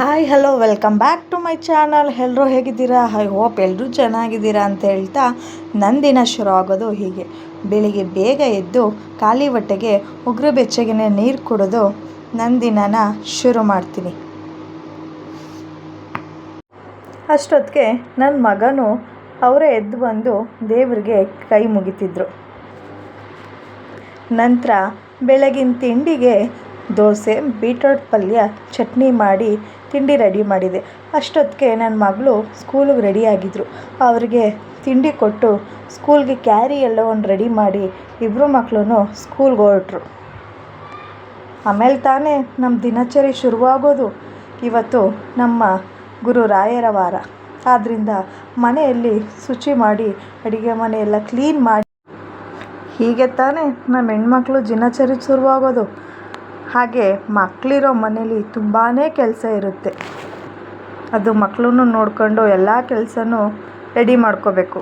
Hello welcome back to my channel ಎಲ್ಲರೂ ಹೇಗಿದ್ದೀರಾ? I hope ಎಲ್ಲರೂ ಚೆನ್ನಾಗಿದ್ದೀರಾ ಅಂತ ಹೇಳ್ತಾ ನಂದಿನ ಶುರು ಆಗೋದು ಹೀಗೆ. ಬೆಳಿಗ್ಗೆ ಬೇಗ ಎದ್ದು ಖಾಲಿ ಹೊಟ್ಟೆಗೆ ಉಗುರು ಬೆಚ್ಚಗಿನ ನೀರು ಕುಡಿದು ನಂದಿನನ ಶುರು ಮಾಡ್ತೀನಿ. ಅಷ್ಟೊತ್ತಿಗೆ ನನ್ನ ಮಗನು ಅವರೇ ಎದ್ದು ಬಂದು ದೇವರಿಗೆ ಕೈ ಮುಗಿತಿದ್ರು. ನಂತರ ಬೆಳಗಿನ ತಿಂಡಿಗೆ ದೋಸೆ ಬೀಟ್ರೋಟ್ ಪಲ್ಯ, ಚಟ್ನಿ ಮಾಡಿ ತಿಂಡಿ ರೆಡಿ ಮಾಡಿದೆ. ಅಷ್ಟೊತ್ತಿಗೆ ನನ್ನ ಮಗಳು ಸ್ಕೂಲಿಗೆ ರೆಡಿ ಆಗಿದ್ದರು ಅವ್ರಿಗೆ ತಿಂಡಿ ಕೊಟ್ಟು ಸ್ಕೂಲ್ಗೆ ಕ್ಯಾರಿ ಎಲ್ಲ ಒಂದು ರೆಡಿ ಮಾಡಿ ಇಬ್ಬರು ಮಕ್ಕಳೂ ಸ್ಕೂಲ್ಗೆ ಹೊರಟ್ರು. ಆಮೇಲೆ ತಾನೇ ನಮ್ಮ ದಿನಚರಿ ಶುರುವಾಗೋದು. ಇವತ್ತು ನಮ್ಮ ಗುರು ರಾಯರ ವಾರ. ಆದ್ದರಿಂದ ಮನೆಯಲ್ಲಿ ಶುಚಿ ಮಾಡಿ, ಅಡುಗೆ ಮನೆಯೆಲ್ಲ ಕ್ಲೀನ್ ಮಾಡಿ. ಹೀಗೆ ತಾನೇ ನಮ್ಮ ಹೆಣ್ಮಕ್ಳು ದಿನಚರಿ ಶುರುವಾಗೋದು. ಹಾಗೆ ಮಕ್ಕಳಿರೋ ಮನೇಲಿ ತುಂಬಾ ಕೆಲಸ ಇರುತ್ತೆ. ಅದು ಮಕ್ಕಳನ್ನು ನೋಡಿಕೊಂಡು ಎಲ್ಲ ಕೆಲಸನೂ ರೆಡಿ ಮಾಡ್ಕೋಬೇಕು.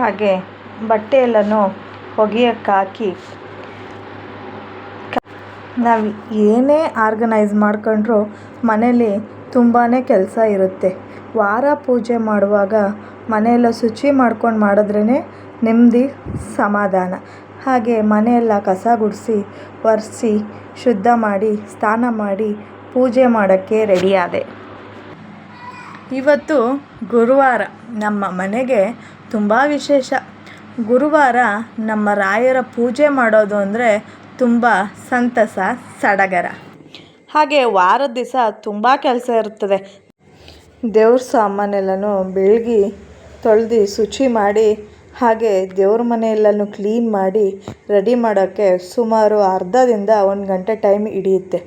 ಹಾಗೆ ಬಟ್ಟೆ ಎಲ್ಲನೂ ಒಗೆಯೋಕ್ಕೆ ಹಾಕಿ ನಾವು ಏನೇ ಆರ್ಗನೈಸ್ ಮಾಡ್ಕೊಂಡ್ರೂ ಮನೇಲಿ ತುಂಬಾ ಕೆಲಸ ಇರುತ್ತೆ. ವಾರ ಪೂಜೆ ಮಾಡುವಾಗ ಮನೆಯೆಲ್ಲ ಶುಚಿ ಮಾಡ್ಕೊಂಡು ಮಾಡಿದ್ರೇ ನೆಮ್ಮದಿ ಸಮಾಧಾನ. ಹಾಗೆ ಮನೆಯೆಲ್ಲ ಕಸ ಗುಡಿಸಿ, ಒರೆಸಿ, ಶುದ್ಧ ಮಾಡಿ, ಸ್ನಾನ ಮಾಡಿ, ಪೂಜೆ ಮಾಡೋಕ್ಕೆ ರೆಡಿಯಾದೆ. ಇವತ್ತು ಗುರುವಾರ ನಮ್ಮ ಮನೆಗೆ ತುಂಬ ವಿಶೇಷ. ಗುರುವಾರ ನಮ್ಮ ರಾಯರ ಪೂಜೆ ಮಾಡೋದು ಅಂದರೆ ತುಂಬ ಸಂತಸ, ಸಡಗರ. ಹಾಗೆ ವಾರದ ದಿವಸ ತುಂಬ ಕೆಲಸ ಇರುತ್ತದೆ. ದೇವ್ರ ಸಾಮಾನೆಲ್ಲನೂ ಬೆಳಗ್ಗೆ ತೊಳೆದು, ಶುಚಿ ಮಾಡಿ ಹಾಗೆ ದೇವ್ರ ಎಲ್ಲಾನು ಕ್ಲೀನ್ ಮಾಡಿ ರೆಡಿ ಮಾಡೋಕ್ಕೆ ಸುಮಾರು ಅರ್ಧದಿಂದ ಒಂದು ಗಂಟೆ ಟೈಮ್ ಹಿಡಿಯುತ್ತೆ.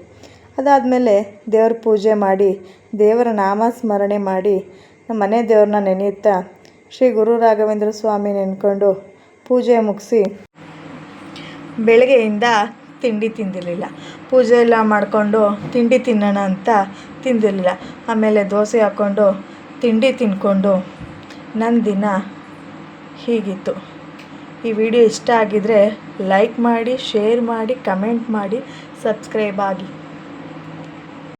ಅದಾದಮೇಲೆ ದೇವ್ರ ಪೂಜೆ ಮಾಡಿ, ದೇವರ ನಾಮ ಸ್ಮರಣೆ ಮಾಡಿ ನಮ್ಮ ಮನೆ ದೇವ್ರನ್ನ ನೆನೆಯುತ್ತಾ ಶ್ರೀ ಗುರು ರಾಘವೇಂದ್ರ ಸ್ವಾಮಿ ನೆನ್ಕೊಂಡು ಪೂಜೆ ಮುಗಿಸಿ ಬೆಳಗ್ಗೆಯಿಂದ ತಿಂಡಿ ತಿಂದಿರಲಿಲ್ಲ. ಪೂಜೆ ಎಲ್ಲ ಮಾಡಿಕೊಂಡು ತಿಂಡಿ ತಿನ್ನೋಣ ಅಂತ ತಿಂದಿರಲಿಲ್ಲ. ಆಮೇಲೆ ದೋಸೆ ಹಾಕ್ಕೊಂಡು ತಿಂಡಿ ತಿಂದ್ಕೊಂಡು ನನ್ನ ದಿನ ಹೀಗಿತ್ತು. ಈ ವಿಡಿಯೋ ಇಷ್ಟ ಆಗಿದ್ದರೆ ಲೈಕ್ ಮಾಡಿ ಶೇರ್ ಮಾಡಿ ಕಮೆಂಟ್ ಮಾಡಿ ಸಬ್ಸ್ಕ್ರೈಬ್ ಆಗಿ.